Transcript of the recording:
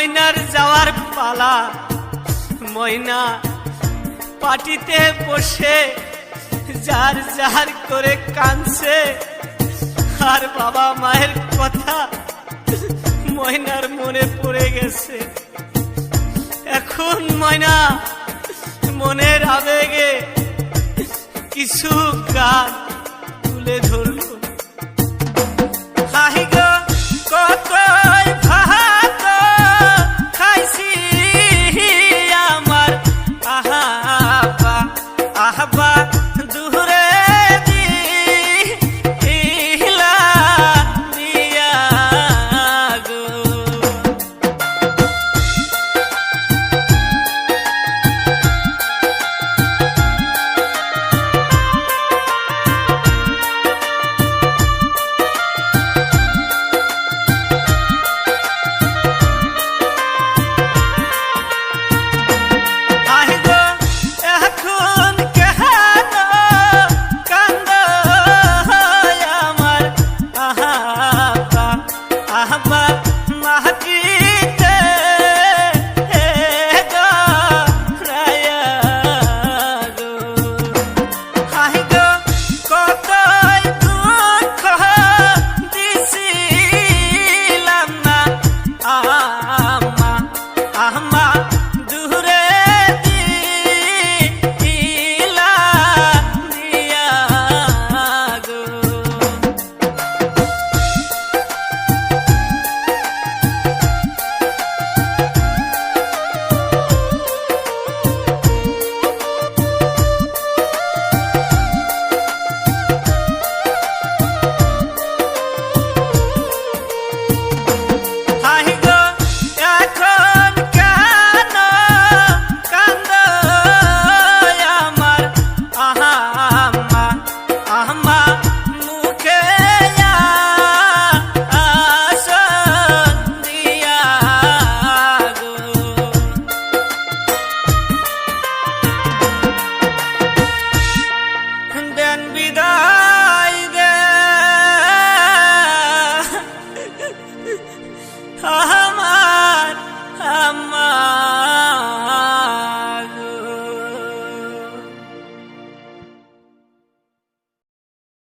ময়নার যাওয়ার পালা। ময়না পাটিতে বসে যার যার করে কানছে আর বাবা মায়ের কথা ময়নার মনে পড়ে গেছে। এখন ময়না মনের আবেগে কিছু গান তুলে ধরল। আমার আমার